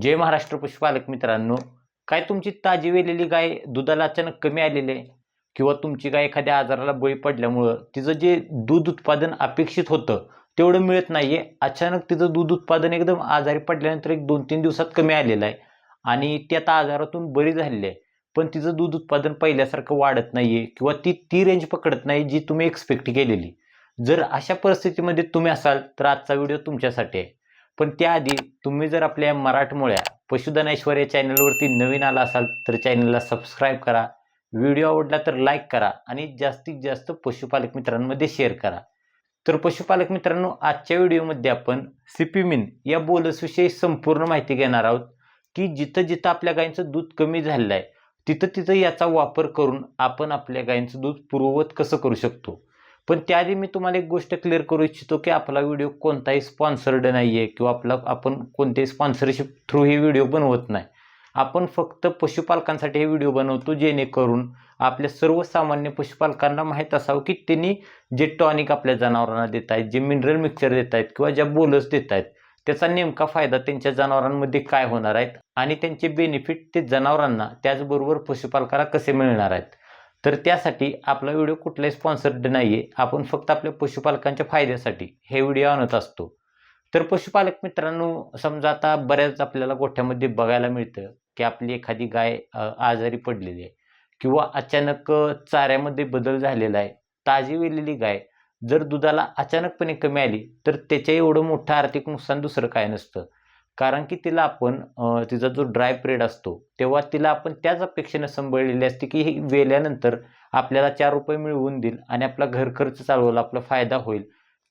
जय महाराष्ट्र पशुपालक मित्रांनो काय तुमची ताजी वेलेली गाय दुधाला अचानक कमी आलेली आहे? किंवा तुमची गाय एखाद्या आजाराला बळी पडल्यामुळं तिचं जे दूध उत्पादन अपेक्षित होतं तेवढं मिळत नाहीये. अचानक तिचं दूध उत्पादन एकदम आजारी पडल्यानंतर एक दोन तीन दिवसात कमी आलेलं आहे. आणि ती आता आजारातून बरी झालेली आहे. पण तिचं दूध उत्पादन पहिल्यासारखं वाढत नाही आहे किंवा ती ती रेंज पकडत नाही जी तुम्ही एक्सपेक्ट केलेली. जर अशा परिस्थितीमध्ये तुम्ही असाल तर आजचा व्हिडिओ तुमच्यासाठी आहे. पण त्याआधी तुम्ही जर आपल्या मराठमोळ्या पशुधन ऐश्वर्या चॅनलवरती नवीन आला असाल तर चॅनलला सबस्क्राईब करा. व्हिडिओ आवडला तर लाईक करा आणि जास्तीत जास्त पशुपालक मित्रांमध्ये शेअर करा. तर पशुपालक मित्रांनो आजच्या व्हिडिओमध्ये आपण सिपिमिन या बोलसविषयी संपूर्ण माहिती घेणार आहोत की जिथं जिथं आपल्या गायींचं दूध कमी झालेलं आहे तिथं तिथं याचा वापर करून आपण आपल्या गायींचं दूध पूर्ववत कसं करू शकतो? पण त्याआधी मी तुम्हाला एक गोष्ट क्लिअर करू इच्छितो की आपला व्हिडिओ कोणताही स्पॉन्सर्ड नाही आहे किंवा आपला आपण कोणत्याही स्पॉन्सरशिप थ्रू हे व्हिडिओ बनवत नाही. आपण फक्त पशुपालकांसाठी हे व्हिडिओ बनवतो जेणेकरून आपल्या सर्वसामान्य पशुपालकांना माहीत असावं की त्यांनी जे टॉनिक आपल्या जनावरांना देत आहेत जे मिनरल मिक्सर देत आहेत किंवा ज्या बोलस देत आहेत त्याचा नेमका फायदा त्यांच्या जनावरांमध्ये काय होणार आहेत आणि त्यांचे बेनिफिट ते जनावरांना त्याचबरोबर पशुपालकाला कसे मिळणार आहेत? तर त्यासाठी आपला व्हिडिओ कुठलाही स्पॉन्सर्ड नाही आहे आपण फक्त आपल्या पशुपालकांच्या फायद्यासाठी हे व्हिडिओ आणत असतो. तर पशुपालक मित्रांनो समजा आता बऱ्याच आपल्याला गोठ्यामध्ये बघायला मिळतं की आपली एखादी गाय आजारी पडलेली आहे किंवा अचानक चाऱ्यामध्ये बदल झालेला आहे ताजी वेलेली गाय जर दुधाला अचानकपणे कमी आली तर त्याच्या एवढं मोठं आर्थिक नुकसान दुसरं काय नसतं. कारण की तिला आपण तिचा जो ड्राय पिरियड असतो तेव्हा तिला आपण त्याच अपेक्षेनं संभाळलेली असते की हे वेल्यानंतर आपल्याला चार रुपये मिळवून देईल आणि आपला घर खर्च चालवला आपला फायदा होईल.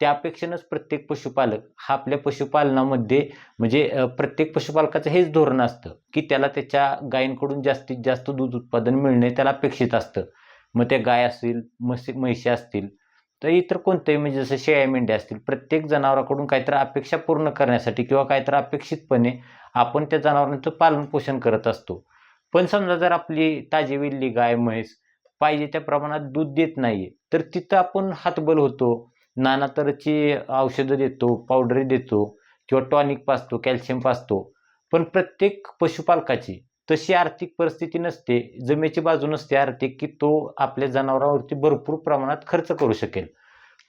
त्या अपेक्षेनंच प्रत्येक पशुपालक हा आपल्या पशुपालनामध्ये म्हणजे प्रत्येक पशुपालकाचं हेच धोरण असतं की त्याला त्याच्या गायींकडून जास्तीत जास्त दूध उत्पादन मिळणे त्याला अपेक्षित असतं. मग त्या गाय असतील म्हशी म्हैशी असतील तर इतर कोणतेही म्हणजे जसं शेळ्या मेंढ्या असतील प्रत्येक जनावराकडून काहीतरी अपेक्षा पूर्ण करण्यासाठी किंवा काहीतरी अपेक्षितपणे आपण त्या जनावरांचं पालन पोषण करत असतो. पण समजा जर आपली ताजी विल्ली गाय म्हैस पाहिजे त्या प्रमाणात दूध देत नाही तर तिथं आपण हातबल होतो नाना तऱ्हेची औषधं देतो पावडरी देतो किंवा टॉनिक पाचतो कॅल्शियम पाचतो पण प्रत्येक पशुपालकाची तशी आर्थिक परिस्थिती नसते जमेची बाजू नसते आर्थिक की तो आपल्या जनावरांवरती भरपूर प्रमाणात खर्च करू शकेल.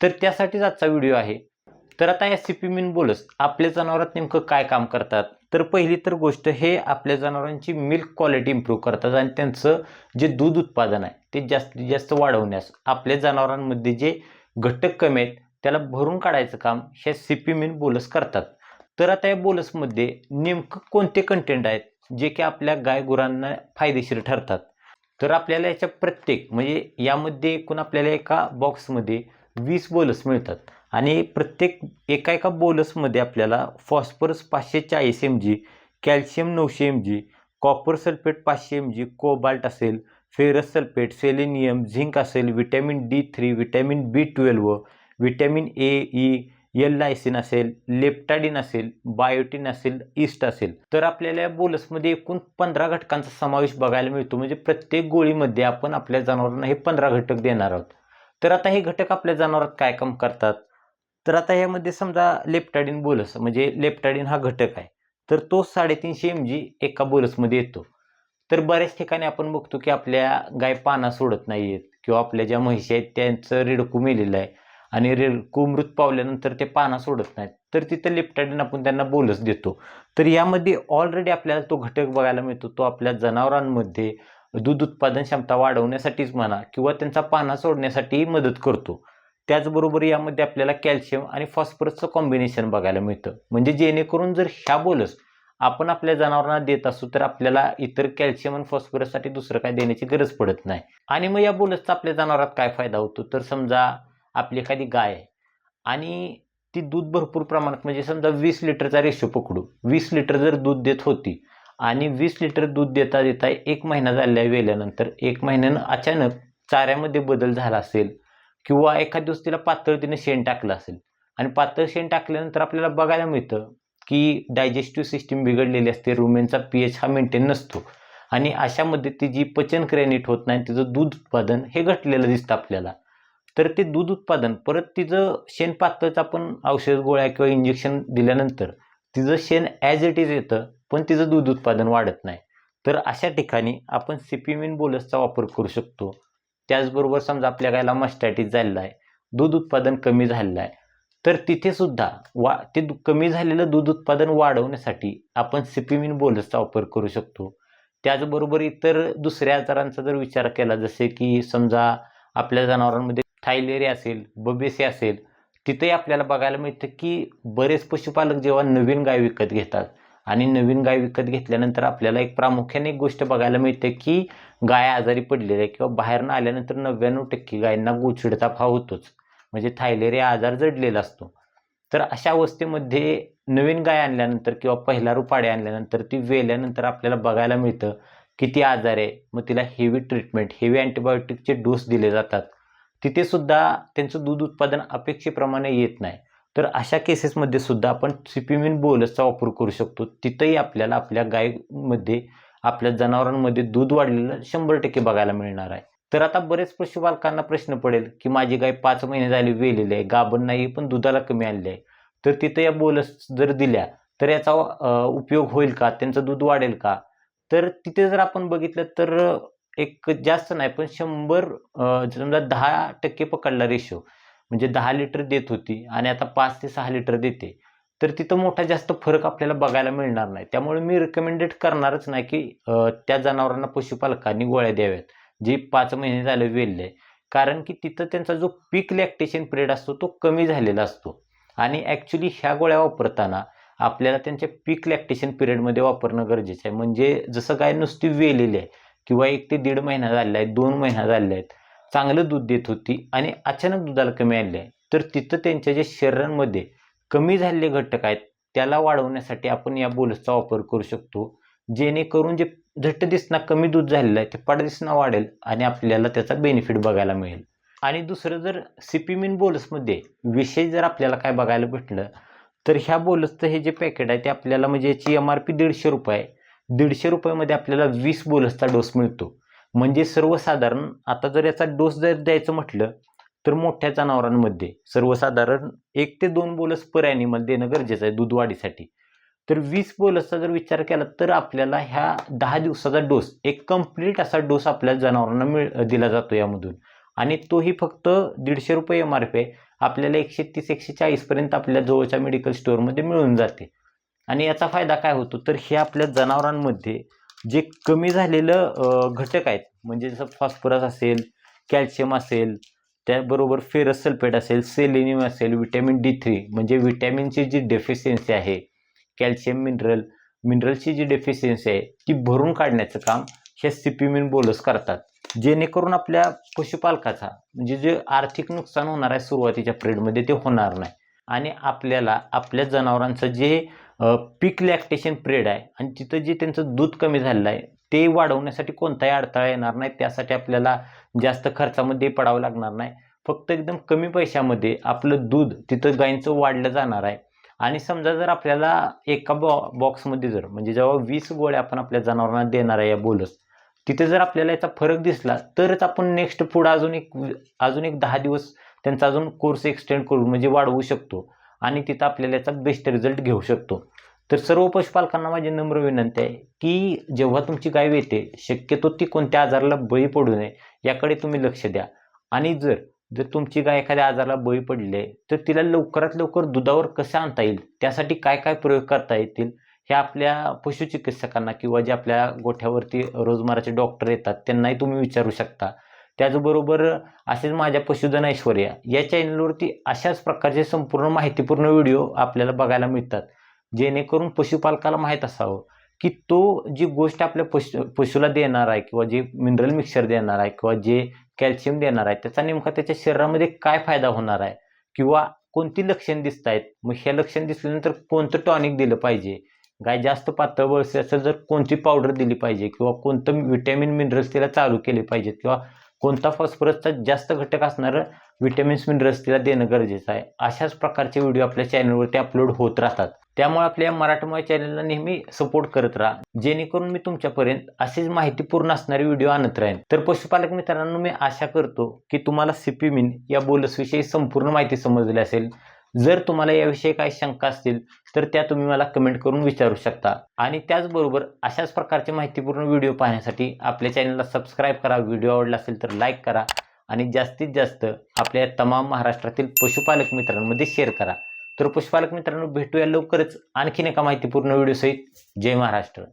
तर त्यासाठीच आजचा व्हिडिओ आहे. तर आता या सिपिमिन बोलस आपल्या जनावरात नेमकं काय काम करतात? तर पहिली तर गोष्ट हे आपल्या जनावरांची मिल्क क्वालिटी इम्प्रूव्ह करतात आणि त्यांचं जे दूध उत्पादन आहे ते जास्तीत जास्त वाढवण्यास आपल्या जनावरांमध्ये जे घटक कमी आहेत त्याला भरून काढायचं काम हे सिपिमिन बोलस करतात. तर आता या बोलसमध्ये नेमकं कोणते कंटेंट आहेत? जे की आपल्या गाय गुरांना फायदेशीर ठरतात. तर आपल्याला याच्या प्रत्येक म्हणजे यामध्ये एकूण आपल्याला एका बॉक्समध्ये वीस बोलस मिळतात. आणि प्रत्येक एका एका बोलसमध्ये आपल्याला फॉस्फरस पाचशे चाळीस एम जी कॅल्शियम नऊशे एम जी कॉपर सल्फेट पाचशे एम जी कोबाल्ट असेल फेरस सल्फेट सेलेनियम झिंक असेल vitamin D three vitamin B twelve vitamin A E L lysine असेल लेप्टाडिन असेल बायोटिन असेल ईस्ट असेल. तर आपल्याला या बोलसमध्ये एकूण पंधरा घटकांचा समावेश बघायला मिळतो. म्हणजे प्रत्येक गोळीमध्ये आपण आपल्या जनावरांना हे पंधरा घटक देणार आहोत. तर आता हे घटक आपल्या जनावरात काय काम करतात? तर आता यामध्ये समजा लेप्टाडिन बोलस म्हणजे लेप्टाडिन हा घटक आहे. तर तो साडेतीनशे एम जी एका बोलसमध्ये येतो. तर बऱ्याच ठिकाणी आपण बघतो की आपल्या गाय पाना सोडत नाही आहेत किंवा आपल्या ज्या म्हशी आहेत त्यांचं रिडकू मेलेलं आहे. आणि रेडकू मृत पावल्यानंतर ते पाना सोडत नाहीत. तर तिथं लिप्टॅडीन आपण त्यांना बोलस देतो. तर यामध्ये ऑलरेडी आपल्याला तो घटक बघायला मिळतो तो आपल्या जनावरांमध्ये दूध उत्पादन क्षमता वाढवण्यासाठीच म्हणा किंवा त्यांचा पाना सोडण्यासाठीही मदत करतो. त्याचबरोबर यामध्ये आपल्याला कॅल्शियम आणि फॉस्फरसचं कॉम्बिनेशन बघायला मिळतं. म्हणजे जेणेकरून जर ह्या बोलस आपण आपल्या जनावरांना देत असू तर आपल्याला इतर कॅल्शियम आणि फॉस्फरससाठी दुसरं काय देण्याची गरज पडत नाही. आणि मग या बोलसचा आपल्या जनावरात काय फायदा होतो? तर समजा आपली एखादी गाय आहे. आणि ती दूध भरपूर प्रमाणात म्हणजे समजा वीस लिटरचा रेशो पकडू. वीस लिटर जर दूध देत होती आणि वीस लिटर दूध देता देता एक महिना झाल्या वेल्यानंतर एक महिन्यानं अचानक चाऱ्यामध्ये बदल झाला असेल किंवा एखाद दिवस तिला पातळ शेण टाकलं असेल. आणि पातळ शेण टाकल्यानंतर आपल्याला बघायला मिळतं की डायजेस्टिव्ह सिस्टीम बिघडलेली असते रुमेनचा पी एच हा मेंटेन नसतो. आणि अशामध्ये तिची पचनक्रिया नीट होत नाही तिचं दूध उत्पादन हे घटलेलं दिसतं आपल्याला. तर ते दूध उत्पादन परत तिचं शेण पातळचं आपण औषध गोळ्या किंवा इंजेक्शन दिल्यानंतर तिचं शेण ॲज इट इज येतं पण तिचं दूध उत्पादन वाढत नाही. तर अशा ठिकाणी आपण सिपिमिन बोलसचा वापर करू शकतो. त्याचबरोबर समजा आपल्या गायला मस्टॅटिस झालेला आहे दूध उत्पादन कमी झालेलं आहे तर तिथेसुद्धा वा ते दु- कमी झालेलं दूध उत्पादन वाढवण्यासाठी आपण सिपिमिन बोलसचा वापर करू शकतो. त्याचबरोबर इतर दुसऱ्या आजारांचा जर विचार केला जसे की समजा आपल्या जनावरांमध्ये थायलेरी असेल बबेसी असेल तिथेही आपल्याला बघायला मिळतं की बरेच पशुपालक जेव्हा नवीन गाय विकत घेतात आणि नवीन गाय विकत घेतल्यानंतर आपल्याला एक प्रामुख्याने एक गोष्ट बघायला मिळते की गाय आजारी पडलेली आहे किंवा बाहेरनं आल्यानंतर नव्याण्णव टक्के गायींना गोचिडताप हा होतोच. म्हणजे थायलेरिया आजार जडलेला असतो. तर अशा अवस्थेमध्ये नवीन गाय आणल्यानंतर किंवा पहिला रुपाडे आणल्यानंतर ती वेल्यानंतर आपल्याला बघायला मिळतं की ती आजार आहे. मग तिला हेवी ट्रीटमेंट हेवी अँटीबायोटिकचे डोस दिले जातात. तिथे सुद्धा त्यांचं दूध उत्पादन अपेक्षेप्रमाणे येत नाही. तर अशा केसेसमध्ये सुद्धा आपण सिपिमिन बोलसचा वापर करू शकतो. तिथंही आपल्याला आपल्या गायमध्ये आपल्या जनावरांमध्ये दूध वाढलेलं शंभर टक्के बघायला मिळणार आहे. तर आता बरेच पशुपालकांना प्रश्न पडेल की माझी गाय पाच महिने झाली वेलेली आहे गाभण नाही पण दुधाला कमी आलेली आहे. तर तिथं या बोलस जर दिल्या तर याचा उपयोग होईल का? त्यांचं दूध वाढेल का? तर तिथे जर आपण बघितलं तर एक जास्त नाही पण शंभर समजा दहा टक्के पकडला रेशो म्हणजे दहा लिटर देत होती आणि आता पाच ते सहा लिटर देते. तर तिथं मोठा जास्त फरक आपल्याला बघायला मिळणार नाही. त्यामुळे मी रिकमेंडेड करणारच नाही की त्या जनावरांना पशुपालकांनी गोळ्या द्याव्यात जे पाच महिने झाले वेलले. कारण की तिथं त्यांचा जो पीक लॅक्टेशन पिरियड असतो तो कमी झालेला असतो. आणि ॲक्च्युली ह्या गोळ्या वापरताना आपल्याला त्यांच्या पीक लॅक्टेशन पिरियडमध्ये वापरणं गरजेचं आहे. म्हणजे जसं गाय नुसती वेलेली आहे किंवा एक ते दीड महिना झालेला आहे दोन महिना झालेले आहेत चांगलं दूध देत होती आणि अचानक दुधाला कमी आले आहे तर तिथं त्यांच्या जे शरीरांमध्ये कमी झालेले घटक आहेत त्याला वाढवण्यासाठी आपण या बोलसचा वापर करू शकतो जेणेकरून जे झट्ट दिसणं कमी दूध झालेलं आहे ते पड दिसणं वाढेल आणि आपल्याला त्याचा बेनिफिट बघायला मिळेल. आणि दुसरं जर सिपिमिन बोलसमध्ये विशेष जर आपल्याला काय बघायला भेटलं तर ह्या बोलसचं हे जे पॅकेट आहे ते आपल्याला म्हणजे याची एम आर पी दीडशे रुपये आहे. दीडशे रुपयामध्ये आपल्याला वीस बोलसचा डोस मिळतो. म्हणजे सर्वसाधारण आता जर याचा डोस जर द्यायचं म्हटलं तर मोठ्या जनावरांमध्ये सर्वसाधारण एक ते दोन बोलस पर ॲनिमल देणं गरजेचं आहे दूध वाढीसाठी. तर वीस बोलसचा जर विचार केला तर आपल्याला ह्या दहा दिवसाचा डोस एक कंप्लीट असा डोस आपल्या जनावरांना मिळ दिला जातो यामधून. आणि तोही फक्त दीडशे रुपये एम आर पी आहे. आपल्याला एकशे तीस एकशे चाळीसपर्यंत आपल्या जवळच्या मेडिकल स्टोअरमध्ये मिळून जाते. आणि याचा फायदा काय होतो? तर हे आपल्या जनावरांमध्ये जे कमी झालेलं घटक आहेत म्हणजे जसं फॉस्फरस असेल कॅल्शियम असेल त्याबरोबर फेरस सल्फेट असेल सेलेनियम असेल विटॅमिन डी थ्री म्हणजे विटॅमिनची जी डेफिशियन्सी आहे कॅल्शियम मिनरल मिनरलची जी डेफिशियन्सी आहे ती भरून काढण्याचं काम हे सिपिमिन बोलस करतात. जेणेकरून आपल्या पशुपालकाचा म्हणजे जे आर्थिक नुकसान होणार आहे सुरुवातीच्या पिरियडमध्ये ते होणार नाही. आणि आपल्याला आपल्या जनावरांचं जे पीक लॅक्टेशन पिरियड आहे. आणि तिथं जे त्यांचं दूध कमी झालेलं आहे ते वाढवण्यासाठी कोणताही अडथळा येणार नाही. त्यासाठी आपल्याला जास्त खर्चामध्ये पडावं लागणार नाही. फक्त एकदम कमी पैशामध्ये आपलं दूध तिथं गायींचं वाढलं जाणार आहे. आणि समजा जर आपल्याला एका बॉ बॉक्समध्ये जर म्हणजे जेव्हा वीस गोळ्या आपण आपल्या जनावरांना देणार आहे या बोलस तिथे जर आपल्याला याचा फरक दिसला तरच आपण नेक्स्ट पुढं अजून एक अजून एक दहा दिवस त्यांचा अजून कोर्स एक्सटेंड करून म्हणजे वाढवू शकतो. आणि तिथं आपल्याला याचा बेस्ट रिझल्ट घेऊ शकतो. तर सर्व पशुपालकांना माझी नम्र विनंती आहे की जेव्हा तुमची गाय येते शक्यतो ती कोणत्या आजाराला बळी पडू नये याकडे तुम्ही लक्ष द्या. आणि जर जर तुमची गाय एखाद्या आजाराला बळी पडली आहे तर तिला लवकरात लवकर दुधावर कसं आणता येईल त्यासाठी काय काय प्रयोग करता येतील हे आपल्या पशुचिकित्सकांना किंवा जे आपल्या गोठ्यावरती रोजमाराचे डॉक्टर येतात त्यांनाही तुम्ही विचारू शकता. त्याचबरोबर असेच माझ्या पशुधन ऐश्वर्या या चॅनलवरती अशाच प्रकारचे संपूर्ण माहितीपूर्ण व्हिडिओ आपल्याला बघायला मिळतात. जेणेकरून पशुपालकाला माहीत असावं की तो जी गोष्ट आपल्या पशु पशुला देणार आहे किंवा जे मिनरल मिक्सर देणार आहे किंवा जे कॅल्शियम देणार आहे त्याचा नेमका त्याच्या शरीरामध्ये काय फायदा होणार आहे? किंवा कोणती लक्षण दिसत आहेत मग हे लक्षण दिसल्यानंतर कोणतं टॉनिक दिलं पाहिजे? गाय जास्त पातळ वळसे असेल तर कोणती पावडर दिली पाहिजे? किंवा कोणतं विटॅमिन मिनरल्स तिला चालू केले पाहिजेत? किंवा कोणता फॉस्फरसचा जास्त घटक असणारं विटॅमिन्स मिनरल्स तिला देणं गरजेचं आहे. अशाच प्रकारचे व्हिडिओ आपल्या चॅनलवरती अपलोड होत राहतात. त्यामुळे आपल्या मराठमोळ्या चॅनलला नेहमी सपोर्ट करत राहा. जेणेकरून मी तुमच्यापर्यंत अशीच माहितीपूर्ण असणारे व्हिडिओ आणत राहीन. तर पशुपालक मित्रांनो मी आशा करतो की तुम्हाला सिपिमिन या बोलसविषयी संपूर्ण माहिती समजली असेल. जर तुम्हाला याविषयी काही शंका असतील तर त्या तुम्ही मला कमेंट करून विचारू शकता. आणि त्याचबरोबर अशाच प्रकारचे माहितीपूर्ण व्हिडिओ पाहण्यासाठी आपल्या चॅनलला सबस्क्राईब करा. व्हिडिओ आवडला असेल तर लाईक करा. आणि जास्तीत जास्त आपल्या तमाम महाराष्ट्रातील पशुपालक मित्रांमध्ये शेअर करा. तर पशुपालक मित्रांनो भेटूया लवकरच आणखीन एका माहितीपूर्ण व्हिडिओसहित जय महाराष्ट्र.